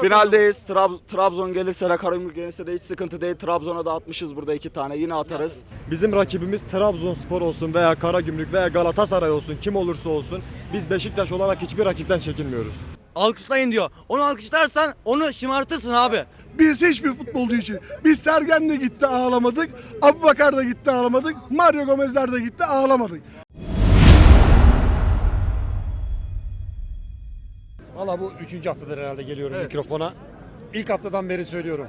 Finaldeyiz. Trab- Trabzon gelirse de Karagümrük gelirse de hiç sıkıntı değil. Trabzon'a da atmışız burada iki tane. Yine atarız. Bizim rakibimiz Trabzonspor olsun veya Karagümrük veya Galatasaray olsun kim olursa olsun biz Beşiktaş olarak hiçbir rakipten çekinmiyoruz. Alkışlayın diyor. Onu alkışlarsan onu şımartırsın abi. Biz hiçbir futbolcu için. Biz Sergen de gitti ağlamadık. Abubakar da gitti ağlamadık. Mario Gomez'ler de gitti ağlamadık. Valla bu üçüncü haftadır herhalde geliyorum mikrofona. İlk haftadan beri söylüyorum.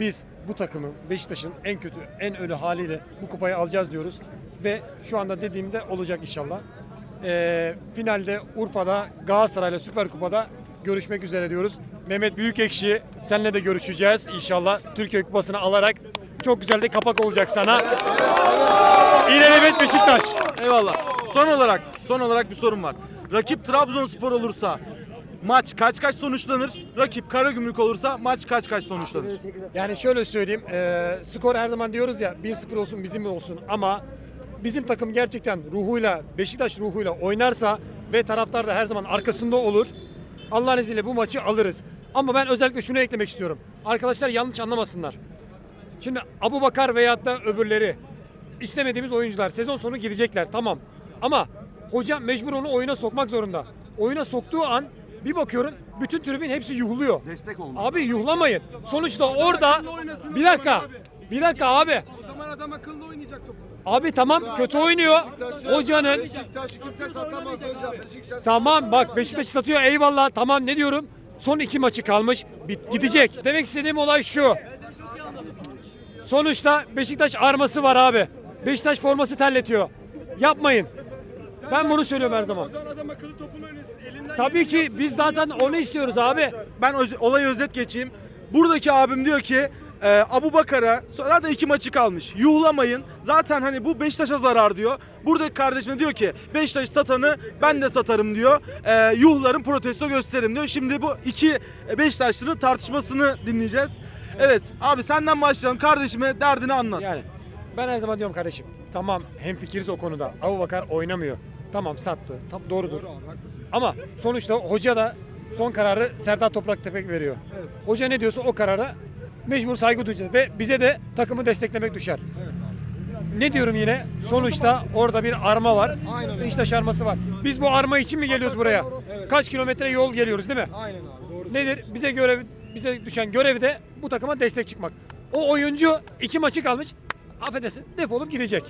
Biz bu takımın Beşiktaş'ın en kötü, en ölü haliyle bu kupayı alacağız diyoruz. Ve şu anda dediğimde olacak inşallah. Ee, finalde Urfa'da Galatasaray'la Süper Kupa'da görüşmek üzere diyoruz. Mehmet Büyükekşi seninle de görüşeceğiz inşallah. Türkiye Kupası'nı alarak çok güzel de kapak olacak sana. İlelebet Beşiktaş. Eyvallah. Son olarak, son olarak bir sorum var. Rakip Trabzonspor olursa maç kaç kaç sonuçlanır? Rakip Karagümrük olursa maç kaç kaç sonuçlanır? Yani şöyle söyleyeyim, e, skor her zaman diyoruz ya 1-0 olsun bizim olsun ama bizim takım gerçekten ruhuyla, Beşiktaş ruhuyla oynarsa ve taraftar da her zaman arkasında olur. Allah'ın izniyle bu maçı alırız. Ama ben özellikle şunu eklemek istiyorum. Arkadaşlar yanlış anlamasınlar. Şimdi Abu Bakar veyahut da öbürleri istemediğimiz oyuncular sezon sonu girecekler tamam. Ama hoca mecbur onu oyuna sokmak zorunda. Oyuna soktuğu an bir bakıyorum bütün tribün hepsi yuhluyor. Destek olmak. Abi yuhlamayın. Sonuçta orada bir dakika. Bir dakika abi. O zaman adam akıllı oynayacak topu. Abi tamam kötü oynuyor. Hocanın kimse satamaz hocam. tamam bak Beşiktaş satıyor eyvallah tamam ne diyorum? Son iki maçı kalmış. Bit, gidecek. Demek istediğim olay şu. Sonuçta Beşiktaş arması var abi. Beşiktaş forması terletiyor. Yapmayın. Ben bunu söylüyorum her zaman. adam akıllı topunu oynasın. Elinden Tabii ki biz zaten onu istiyoruz abi. Ben öz- olayı özet geçeyim. Buradaki abim diyor ki e, Abu Bakar'a zaten iki maçı kalmış. Yuhlamayın. Zaten hani bu Beşiktaş'a zarar diyor. Buradaki kardeşime diyor ki Beşiktaş satanı ben de satarım diyor. E, yuhlarım protesto gösteririm diyor. Şimdi bu iki Beşiktaşlı'nın tartışmasını dinleyeceğiz. Evet abi senden başlayalım. Kardeşime derdini anlat. Yani ben her zaman diyorum kardeşim. Tamam hemfikiriz o konuda. Abu Bakar oynamıyor. Tamam sattı. Tam doğrudur. Ama sonuçta hoca da son kararı Serdar Topraktepe veriyor. Hoca ne diyorsa o karara mecbur saygı duyacağız ve bize de takımı desteklemek düşer. Ne diyorum yine? Sonuçta orada bir arma var. Beşiktaş arması var. Biz bu arma için mi geliyoruz buraya? Kaç kilometre yol geliyoruz değil mi? Aynen abi doğru. Nedir? Bize görev bize düşen görev de bu takıma destek çıkmak. O oyuncu iki maçı kalmış. Affedersin defolup gidecek.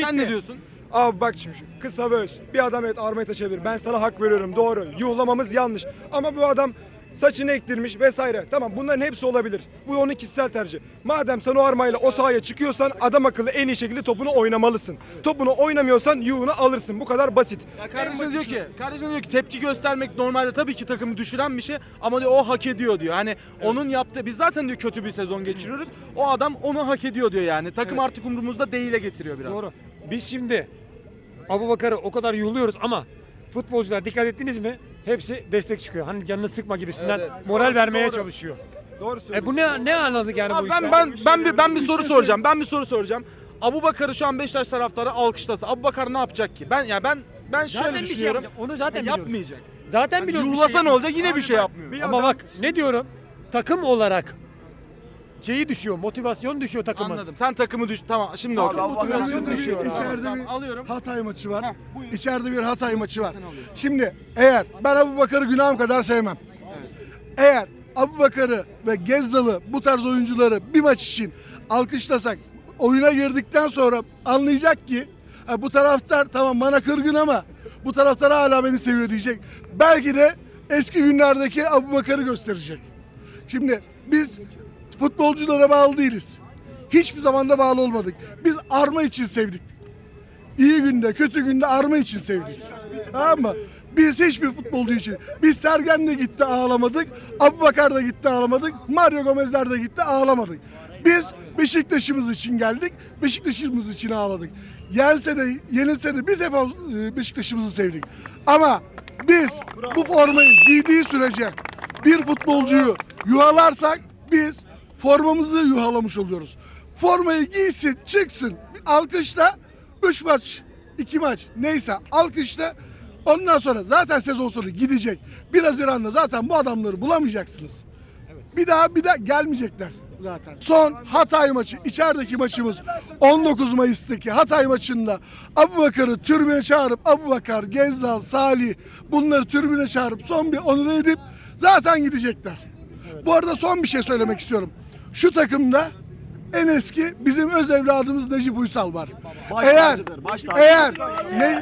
Sen ne diyorsun? Abi bak şimdi şu kısa ve öz. Bir adam evet armayı taşıyabilir. Ben sana hak veriyorum doğru. Yuhlamamız yanlış. Ama bu adam saçını ektirmiş vesaire. Tamam bunların hepsi olabilir. Bu onun kişisel tercih. Madem sen o armayla o sahaya çıkıyorsan adam akıllı en iyi şekilde topunu oynamalısın. Topunu oynamıyorsan yuhunu alırsın. Bu kadar basit. Ya kardeşim diyor ki, kardeşim diyor ki tepki göstermek normalde tabii ki takımı düşüren bir şey ama diyor o hak ediyor diyor. Hani onun yaptığı biz zaten diyor kötü bir sezon geçiriyoruz. O adam onu hak ediyor diyor yani. Takım artık umurumuzda değile getiriyor biraz. Doğru. Biz şimdi Abu Bakar'ı o kadar yuhluyoruz ama futbolcular dikkat ettiniz mi? Hepsi destek çıkıyor. Hani canını sıkma gibisinden Evet, evet. moral Doğru, vermeye doğru. çalışıyor. Doğru E bu ne ne anladık yani Abi bu ben işten? ben ben bir ben bir soru soracağım. Ben bir soru soracağım. Abu Bakar'ı şu an Beşiktaş taraftarı alkışlasa Abu Bakar ne yapacak ki? Ben ya ben ben şöyle Zaten bir şey düşünüyorum. yapacak. Onu zaten biliyoruz. yapmayacak. Zaten biliyoruz. bir yuhlasa şey ne olacak? Yine bir şey yapmıyor. Ama bak ne diyorum? Takım olarak şeyi düşüyor, motivasyon düşüyor takımın. Anladım. Sen takımı düş. Tamam şimdi Abi, okey. Motivasyon düşüyor. abi. İçeride Tamam, bir alıyorum. Hatay maçı var. Heh, buyur. İçeride bir Hatay maçı var. Şimdi eğer ben Abu Bakar'ı günahım kadar sevmem. Eğer Abu Bakar'ı ve Gezzal'ı bu tarz oyuncuları bir maç için alkışlasak oyuna girdikten sonra anlayacak ki ha, bu taraftar tamam bana kırgın ama bu taraftar hala beni seviyor diyecek. Belki de eski günlerdeki Abu Bakar'ı gösterecek. Şimdi biz futbolculara bağlı değiliz. Hiçbir zaman da bağlı olmadık. Biz arma için sevdik. İyi günde, kötü günde arma için sevdik. Tamam mı? Biz hiçbir futbolcu için. Biz Sergen de gitti ağlamadık. Abubakar da gitti ağlamadık. Mario Gomez'ler de gitti ağlamadık. Biz Beşiktaş'ımız için geldik. Beşiktaş'ımız için ağladık. Yense de yenilse de biz hep e, Beşiktaş'ımızı sevdik. Ama biz bu formayı giydiği sürece bir futbolcuyu yuhalarsak biz formamızı yuhalamış oluyoruz. Formayı giysin, çıksın, alkışla 3 maç, 2 maç neyse alkışla Ondan sonra zaten sezon sonu gidecek. 1 Haziran'da zaten bu adamları bulamayacaksınız. Bir daha bir daha gelmeyecekler zaten. Son Hatay maçı, içerideki maçımız 19 Mayıs'taki Hatay maçında Abu Bakar'ı türbüne çağırıp Abu Bakar, Gezzal, Salih bunları türbüne çağırıp son bir onur edip zaten gidecekler. Bu arada son bir şey söylemek istiyorum. Şu takımda en eski bizim öz evladımız Necip Uysal var. Baş Eğer baş eğer ne,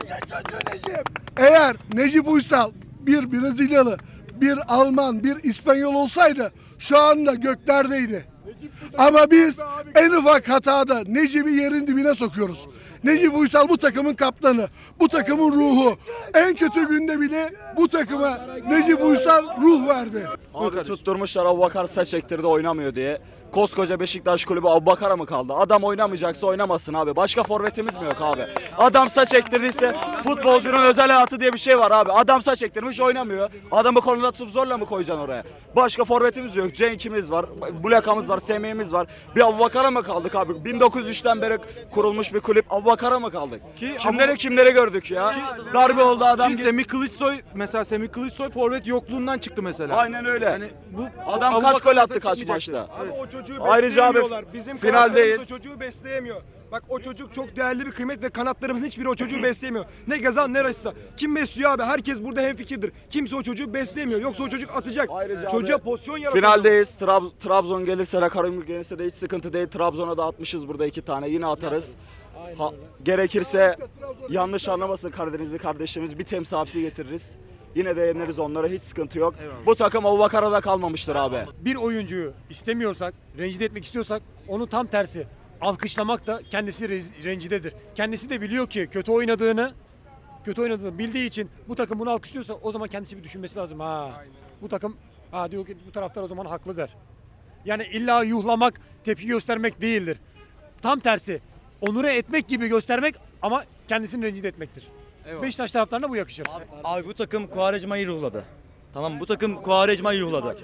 eğer Necip Uysal bir Brezilyalı, bir Alman, bir İspanyol olsaydı şu anda göklerdeydi. Ama biz en ufak hatada Necip'i yerin dibine sokuyoruz. Necip Uysal bu takımın kaptanı, bu takımın ruhu. En kötü günde bile bu takıma Necip Uysal ruh verdi. Abi tutturmuşlar Abubakar saç ektirdi oynamıyor diye. Koskoca Beşiktaş kulübü Abubakar'a mı kaldı? Adam oynamayacaksa oynamasın abi. Başka forvetimiz mi yok abi? Adam saç ektirdiyse futbolcunun özel hayatı diye bir şey var abi. Adam saç ektirmiş oynamıyor. Adamı koluna tutup zorla mı koyacaksın oraya? Başka forvetimiz yok. Cenk'imiz var. Bulaka'mız var. Semih'imiz var. Bir Abubakar'a mı kaldık abi? 1903'ten beri kurulmuş bir kulüp. Abubakar'a mı kaldık? Ki kimleri Abu- kimleri gördük ya? Darbe oldu adam. Ki. Semih Kılıçsoy mesela Semih Kılıçsoy forvet yokluğundan çıktı mesela. Aynen öyle. Yani bu Adam Abu kaç Bakar gol attı kaç çıkmayacaktı. maçta? Abi o çocuğu Ayrıca abi, besleyemiyorlar. Bizim finaldeyiz. kanatlarımız o çocuğu besleyemiyor. Bak o çocuk çok değerli bir kıymet ve kanatlarımızın hiçbiri o çocuğu besleyemiyor. Ne Gazan ne Rasisa. Kim besliyor abi? Herkes burada hemfikirdir. Kimse o çocuğu besleyemiyor. Yoksa o çocuk atacak. Ayrıca Çocuğa abi, pozisyon yaratıyor. Finaldeyiz. Trab- Trabzon gelirse, Rakaragümrük gelirse de hiç sıkıntı değil. Trabzon'a da atmışız burada iki tane. Yine atarız. Ha, gerekirse yanlış anlamasın Karadenizli kardeşlerimiz bir temsil hapsi getiririz. Yine de yeneriz onlara hiç sıkıntı yok. Bu takım Abubakar'a da kalmamıştır abi. Bir oyuncuyu istemiyorsak, rencide etmek istiyorsak onun tam tersi alkışlamak da kendisi rez- rencidedir. Kendisi de biliyor ki kötü oynadığını kötü oynadığını bildiği için bu takım bunu alkışlıyorsa o zaman kendisi bir düşünmesi lazım. Ha. Bu takım ha diyor ki bu taraftar o zaman haklı der. Yani illa yuhlamak, tepki göstermek değildir. Tam tersi onure etmek gibi göstermek ama kendisini rencide etmektir. Beşiktaş taraftarına bu yakışır. Abi bu takım Kuvarecma'yı ruhladı. Tamam bu takım Kuvarecma'yı ruhladı.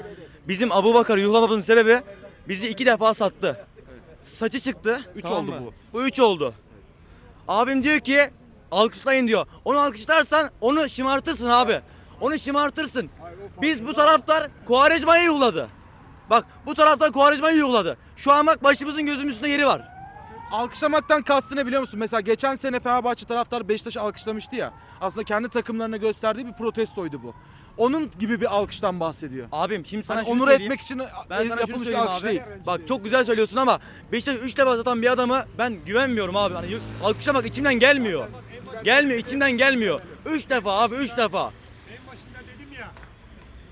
Bizim Abu Bakar'ı yuhlamamızın sebebi bizi iki defa sattı. Saçı çıktı. Üç tamam oldu mı? bu. Bu üç oldu. Abim diyor ki alkışlayın diyor. Onu alkışlarsan onu şımartırsın abi. Onu şımartırsın. Biz bu taraftar Kuvarecma'yı yuhladı. Bak bu taraftar Kuvarecma'yı yuhladı. Şu an bak başımızın gözümüzün üstünde yeri var. Alkışlamaktan kastı ne biliyor musun? Mesela geçen sene Fenerbahçe taraftar Beşiktaş'ı alkışlamıştı ya. Aslında kendi takımlarına gösterdiği bir protestoydu bu. Onun gibi bir alkıştan bahsediyor. Abim şimdi sana Hani şunu onur söyleyeyim. etmek için Ben e, sana şunu yapılmış bir söyleyeyim alkış abi. değil. Bak çok güzel söylüyorsun ama Beşiktaş 3 defa satan bir adamı ben güvenmiyorum abi. Hani alkışlamak içimden gelmiyor. Gelmiyor içimden gelmiyor. 3 defa abi 3 defa. En başında dedim ya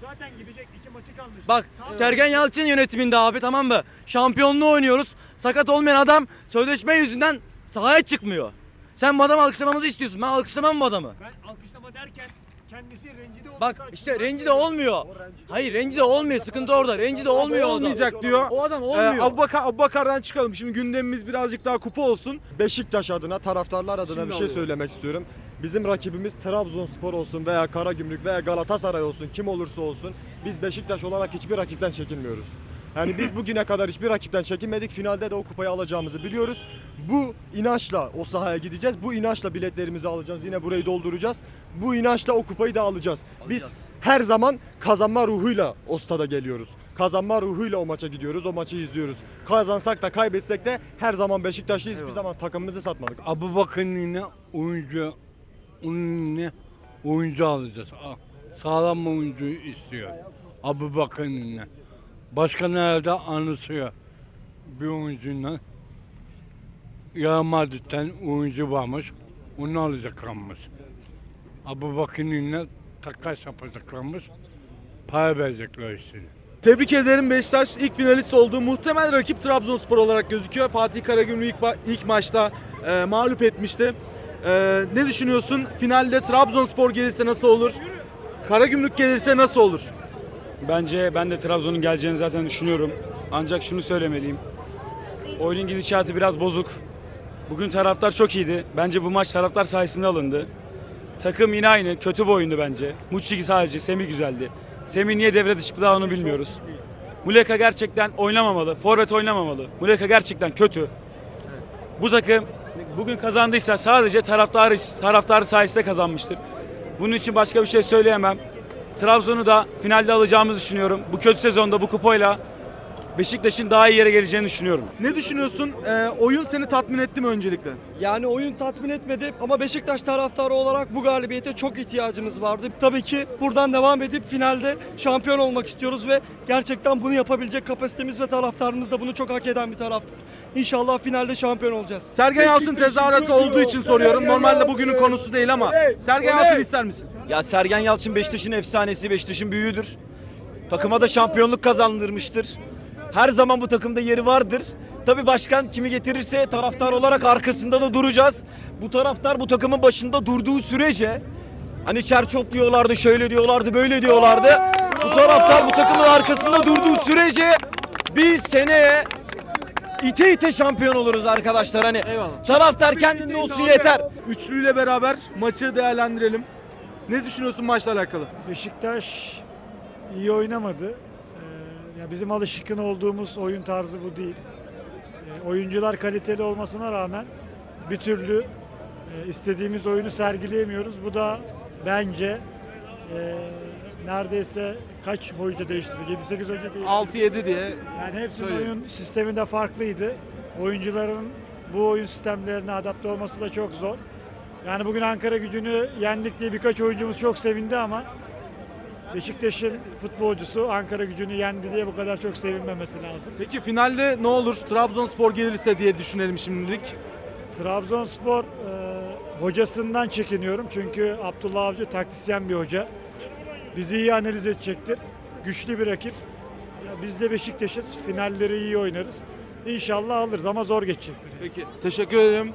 zaten gidecek iki maçı kalmış. Bak Sergen Yalçın yönetiminde abi tamam mı? Şampiyonluğu oynuyoruz. Sakat olmayan adam sözleşme yüzünden sahaya çıkmıyor. Sen bu adamı alkışlamamızı istiyorsun. Ben alkışlamam bu adamı. Ben alkışlama derken kendisi rencide olması Bak işte rencide olmuyor. Hayır rencide olmuyor. Sıkıntı orada. Rencide olmuyor o adam. Olmayacak diyor. O adam Ee, olmuyor. Abubakar, Abubakar'dan çıkalım. Şimdi gündemimiz birazcık daha kupa olsun. Beşiktaş adına, taraftarlar adına bir şey söylemek istiyorum. Bizim rakibimiz Trabzonspor olsun veya Karagümrük veya Galatasaray olsun, kim olursa olsun biz Beşiktaş olarak hiçbir rakipten çekinmiyoruz. Yani biz bugüne kadar hiçbir rakipten çekinmedik. Finalde de o kupayı alacağımızı biliyoruz. Bu inançla o sahaya gideceğiz. Bu inançla biletlerimizi alacağız. Yine burayı dolduracağız. Bu inançla o kupayı da alacağız. Biz her zaman kazanma ruhuyla o stada geliyoruz. Kazanma ruhuyla o maça gidiyoruz, o maçı izliyoruz. Kazansak da kaybetsek de her zaman Beşiktaşlıyız. Hiçbir zaman takımımızı satmadık. Abu Bakar'ın yine oyuncu onun yine oyuncu alacağız. A- Sağlam oyuncu istiyor. Abu Bakar'ın yine. Başka nerede anlatıyor bir oyuncuyla. Real Madrid'den oyuncu varmış. Onu alacaklarmış. Abu Bakar'ın yine takas yapacaklarmış. Para verecekler üstüne. Tebrik ederim Beşiktaş ilk finalist oldu. Muhtemel rakip Trabzonspor olarak gözüküyor. Fatih Karagümrük ilk, ba- ilk maçta e, mağlup etmişti. E, ne düşünüyorsun? Finalde Trabzonspor gelirse nasıl olur? Karagümrük gelirse nasıl olur? Bence ben de Trabzon'un geleceğini zaten düşünüyorum. Ancak şunu söylemeliyim. Oyunun gidişatı biraz bozuk. Bugün taraftar çok iyiydi. Bence bu maç taraftar sayesinde alındı. Takım yine aynı. Kötü bir oyundu bence. Muçi sadece. Semih güzeldi. Semih niye devre dışı onu bilmiyoruz. Muleka gerçekten oynamamalı. Forvet oynamamalı. Muleka gerçekten kötü. Bu takım bugün kazandıysa sadece taraftarı, taraftarı sayesinde kazanmıştır. Bunun için başka bir şey söyleyemem. Trabzon'u da finalde alacağımızı düşünüyorum. Bu kötü sezonda bu kupayla Beşiktaş'ın daha iyi yere geleceğini düşünüyorum. Ne düşünüyorsun? Ee, oyun seni tatmin etti mi öncelikle? Yani oyun tatmin etmedi ama Beşiktaş taraftarı olarak bu galibiyete çok ihtiyacımız vardı. Tabii ki buradan devam edip finalde şampiyon olmak istiyoruz ve gerçekten bunu yapabilecek kapasitemiz ve taraftarımız da bunu çok hak eden bir taraftar. İnşallah finalde şampiyon olacağız. Sergen Yalçın tezahüratı olduğu için soruyorum. Normalde bugünün konusu değil ama Sergen Yalçın ister misin? Ya Sergen Yalçın Beşiktaş'ın efsanesi, Beşiktaş'ın büyüğüdür. Takıma da şampiyonluk kazandırmıştır. Her zaman bu takımda yeri vardır. Tabii başkan kimi getirirse taraftar olarak arkasında da duracağız. Bu taraftar bu takımın başında durduğu sürece hani çerçop diyorlardı, şöyle diyorlardı, böyle diyorlardı. Bu taraftar bu takımın arkasında durduğu sürece biz seneye ite ite şampiyon oluruz arkadaşlar hani. Eyvallah. Taraftar kendinde olsun yeter. Üçlüyle beraber maçı değerlendirelim. Ne düşünüyorsun maçla alakalı? Beşiktaş iyi oynamadı. Ee, ya bizim alışkın olduğumuz oyun tarzı bu değil. Ee, oyuncular kaliteli olmasına rağmen bir türlü e, istediğimiz oyunu sergileyemiyoruz. Bu da bence e, neredeyse kaç hoca değiştirdi? 7-8 hoca değiştirdi. 6-7 diye. Yani hepsinin Söyle. oyun sistemi de farklıydı. Oyuncuların bu oyun sistemlerine adapte olması da çok zor. Yani bugün Ankara gücünü yendik diye birkaç oyuncumuz çok sevindi ama Beşiktaş'ın futbolcusu Ankara gücünü yendi diye bu kadar çok sevinmemesi lazım. Peki finalde ne olur? Trabzonspor gelirse diye düşünelim şimdilik. Trabzonspor e, hocasından çekiniyorum çünkü Abdullah Avcı taktisyen bir hoca. Bizi iyi analiz edecektir. Güçlü bir rakip. Ya biz de Beşiktaş'ız. Finalleri iyi oynarız. İnşallah alırız ama zor geçecektir. Peki. Teşekkür ederim.